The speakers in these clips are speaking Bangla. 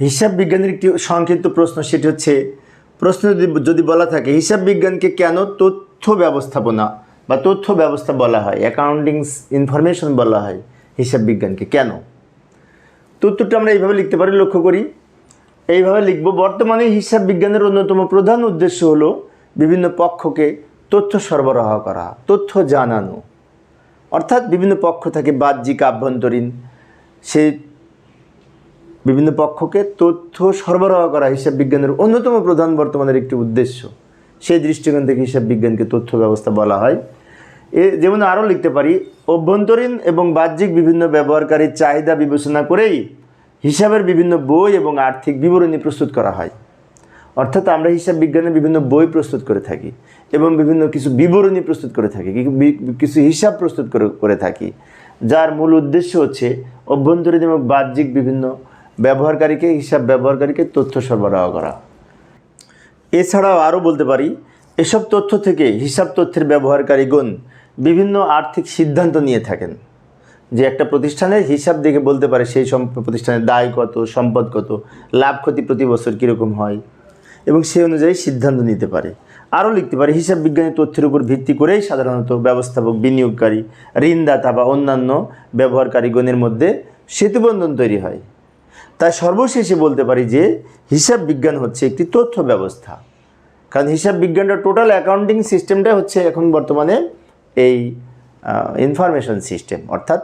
হিসাব বিজ্ঞানের একটি সংক্ষিপ্ত প্রশ্ন, সেটি হচ্ছে, প্রশ্ন যদি যদি বলা থাকে, হিসাব বিজ্ঞানকে কেন তথ্য ব্যবস্থাপনা বা তথ্য ব্যবস্থা বলা হয় অ্যাকাউন্টিং ইনফরমেশন বলা হয় হিসাব বিজ্ঞানকে? কেন? তো উত্তরটা আমরা এইভাবে লিখতে পারি, লক্ষ্য করি। এইভাবে লিখব, বর্তমানে হিসাব বিজ্ঞানের অন্যতম প্রধান উদ্দেশ্য হলো বিভিন্ন পক্ষকে তথ্য সরবরাহ করা, তথ্য জানানো। অর্থাৎ বিভিন্ন পক্ষ থাকে, বাহ্যিক, আভ্যন্তরীণ, সেই বিভিন্ন পক্ষকে তথ্য সরবরাহ করা হিসাব বিজ্ঞানের অন্যতম প্রধান বর্তমানের একটি উদ্দেশ্য। সেই দৃষ্টিকোণ থেকে হিসাব বিজ্ঞানকে তথ্য ব্যবস্থা বলা হয়। এ যেমন আরও লিখতে পারি, অভ্যন্তরীণ এবং বাহ্যিক বিভিন্ন ব্যবহারকারীর চাহিদা বিবেচনা করেই হিসাবের বিভিন্ন বই এবং আর্থিক বিবরণী প্রস্তুত করা হয়। অর্থাৎ আমরা হিসাব বিজ্ঞানের বিভিন্ন বই প্রস্তুত করে থাকি এবং বিভিন্ন কিছু বিবরণী প্রস্তুত করে থাকি কিছু হিসাব প্রস্তুত করে করে থাকি। যার মূল উদ্দেশ্য হচ্ছে অভ্যন্তরীণ এবং বাহ্যিক বিভিন্ন ব্যবহারকারীকে, হিসাব ব্যবহারকারীকে তথ্য সরবরাহ করা। এছাড়াও আরও বলতে পারি, এসব তথ্য থেকে হিসাব তথ্যের ব্যবহারকারীগণ বিভিন্ন আর্থিক সিদ্ধান্ত নিয়ে থাকেন। যে একটা প্রতিষ্ঠানের হিসাব দেখে বলতে পারে সেই প্রতিষ্ঠানের দায় কত, সম্পদ কত, লাভ, ক্ষতি প্রতি বছর কীরকম হয় এবং সেই অনুযায়ী সিদ্ধান্ত নিতে পারে। আরও লিখতে পারে, হিসাব বিজ্ঞানী তথ্যের উপর ভিত্তি করেই সাধারণত ব্যবস্থাপক, বিনিয়োগকারী, ঋণদাতা বা অন্যান্য ব্যবহারকারীগণের মধ্যে সেতুবন্ধন তৈরি হয়। তাই সর্বশেষে বলতে পারি যে হিসাব বিজ্ঞান হচ্ছে একটি তথ্য ব্যবস্থা। কারণ হিসাব বিজ্ঞানটা টোটাল অ্যাকাউন্টিং সিস্টেমটা হচ্ছে এখন বর্তমানে এই ইনফরমেশন সিস্টেম অর্থাৎ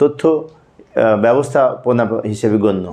তথ্য ব্যবস্থাপনা হিসেবে গণ্য।